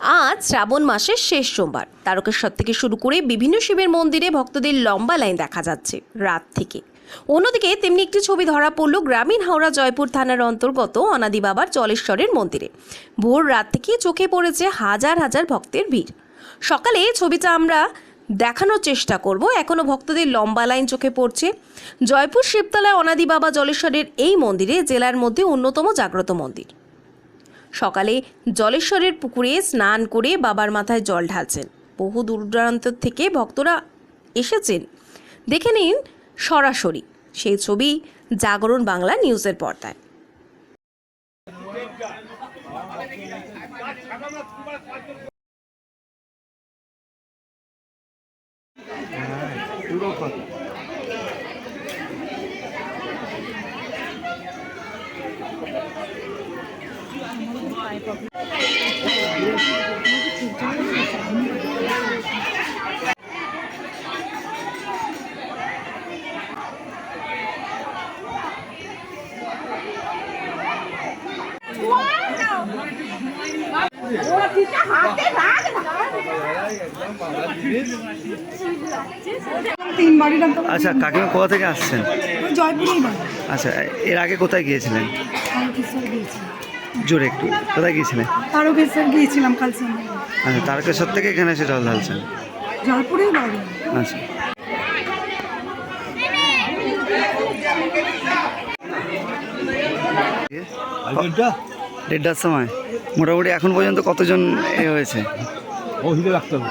আজ শ্রাবণ মাসের শেষ সোমবার। তারকেশ্বর থেকে শুরু করে বিভিন্ন শিবের মন্দিরে ভক্তদের লম্বা লাইন দেখা যাচ্ছে রাত থেকে। অন্যদিকে তেমনি একটি ছবি ধরা পড়ল গ্রামীণ হাওড়া জয়পুর থানার অন্তর্গত অনাদি বাবার জলেশ্বরের মন্দিরে। ভোর রাত থেকে চোখে পড়েছে হাজার হাজার ভক্তের ভিড়। সকালে ছবিটা আমরা দেখানোর চেষ্টা করব। এখনও ভক্তদের লম্বা লাইন চোখে পড়ছে। জয়পুর শিবতলায় অনাদি বাবা জলেশ্বরের এই মন্দিরে জেলার মধ্যে অন্যতম জাগ্রত মন্দির। সকালে জলেশ্বরের পুকুরে স্নান করে বাবার মাথায় জল ঢালছেন। বহু দূর দূরান্ত থেকে ভক্তরা এসেছেন। দেখে নিন সরাসরি সেই ছবি জাগরণ বাংলা নিউজের পর্দায়। তিনবার এরকম আচ্ছা কাকিমা কোথা থেকে আসছেন? আচ্ছা এর আগে কোথায় গিয়েছিলেন? জোরে একটু। কোথায় গিয়েছিলেন তারকেশ্বর গিয়েছিলাম কাল সন্ধ্যে। আচ্ছা তারকেশ্বর থেকে এখানে এসে জল ঢালছেন? জয়পুরেই বাড়ি। আচ্ছা। দেড়টার সময়। মোটামুটি এখন পর্যন্ত কতজন এ হয়েছে? হবে।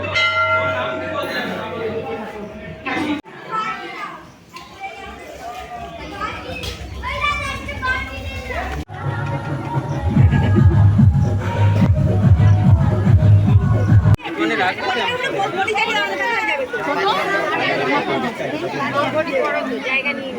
জায়গা নিয়ে